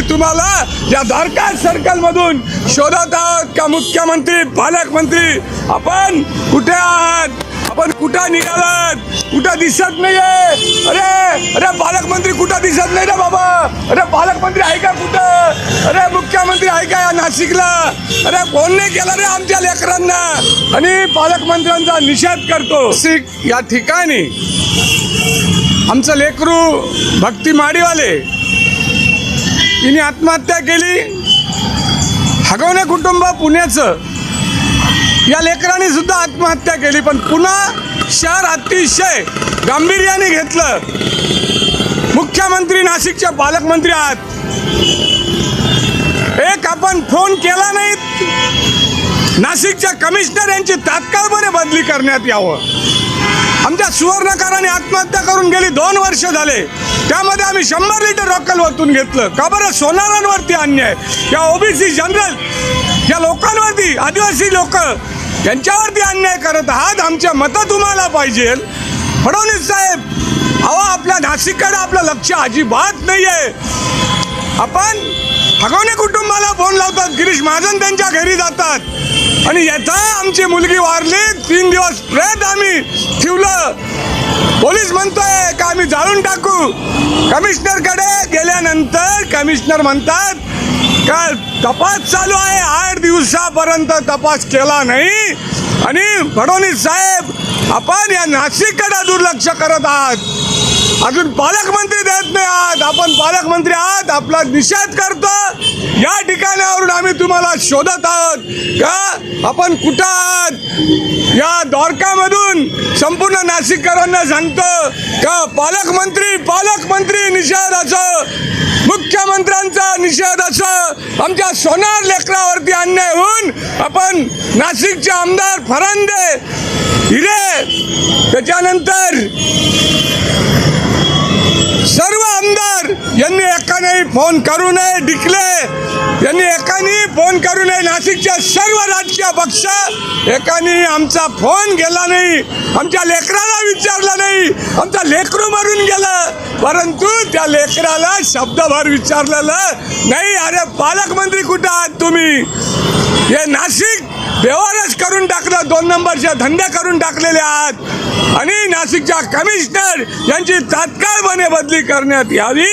आम्ही तुम्हाला या धारकाळ सर्कल मधून शोधत आहोत का मुख्यमंत्री पालकमंत्री? आपण कुठे आहात? आपण कुठं निघालात? कुठं दिसत नाहीये? अरे अरे पालकमंत्री कुठं दिसत नाही ना बाबा? अरे पालकमंत्री आहे का कुठं? अरे मुख्यमंत्री आहे का या नाशिकला? अरे कोण नाही केला रे आमच्या लेकरांना? आणि पालकमंत्र्यांचा निषेध करतो. नाशिक या ठिकाणी आमचं लेकरू भक्ती माडीवाले तिने आत्महत्या केली. हगवणे कुटुंब पुण्याचं. या लेकराने सुद्धा आत्महत्या केली पण पुन्हा शहर अतिशय गांभीर्याने घेतलं. मुख्यमंत्री नाशिकचे पालकमंत्री आहात. एक आपण फोन केला नाहीत नाशिकच्या कमिशनर यांची तात्काळ बरे बदली करण्यात यावं. आमच्या सुवर्णकाराने आत्महत्या करून गेली दोन वर्ष झाले. त्यामध्ये आम्ही शंभर लिटर रक्कल वतून घेतलं. का बरं? सोनारांवरती अन्याय. या ओबीसी जनरल या लोकांवरती आदिवासी लोक यांच्यावरती अन्याय करत आहात. आमच्या मतं तुम्हाला पाहिजे. फडणवीस साहेब अहो आपल्या नाशिककडे आपलं लक्ष अजिबात नाही आहे आपण हगवणे कुटुंबाला फोन लावतात. गिरीश महाजन त्यांच्या घरी जातात. आणि येता आमची मुलगी वारली तीन दिवस प्रेत आम्ही ठेवलं. पोलीस म्हणतोय का आम्ही जाळून टाकू? कमिशनरकडे गेल्यानंतर कमिशनर म्हणतात का तपास चालू आहे आठ दिवसापर्यंत तपास केला नाही. आणि फडणवीस साहेब आपण या नाशिककडे दुर्लक्ष करत आहात. अजून पालकमंत्री देत नाही आहात. आपण पालकमंत्री आहात. आपला निषेध करतो. या ठिकाणावरून आम्ही तुम्हाला शोधत आहोत का आपण कुठं आहात? या द्वारकामधून संपूर्ण नाशिककरांना सांगतो का पालकमंत्री पालकमंत्री निषेधाचं मुख्यमंत्र्यांचा निषेध असं. आमच्या सोनार लेकरावरती अन्याय होऊन आपण नाशिकचे आमदार फरांदे हिरे. त्याच्यानंतर फोन करू नये डिकले. यांनी एकानी फोन करू नये. नाशिकच्या सर्व राजकीय पक्ष एकानी आमचा फोन गेला नाही. आमच्या लेकराला विचारला नाही. आमचा लेकरू मरून गेलं. परंतु त्या लेकराला शब्दभर विचारलेलं नाही. अरे पालकमंत्री कुठं आहात तुम्ही? हे नाशिक व्यवहारच करून टाकलं. दोन नंबरचे धंदे करून टाकलेले आहात. आणि नाशिकच्या कमिशनर यांची तात्काळपणे बदली करण्यात यावी.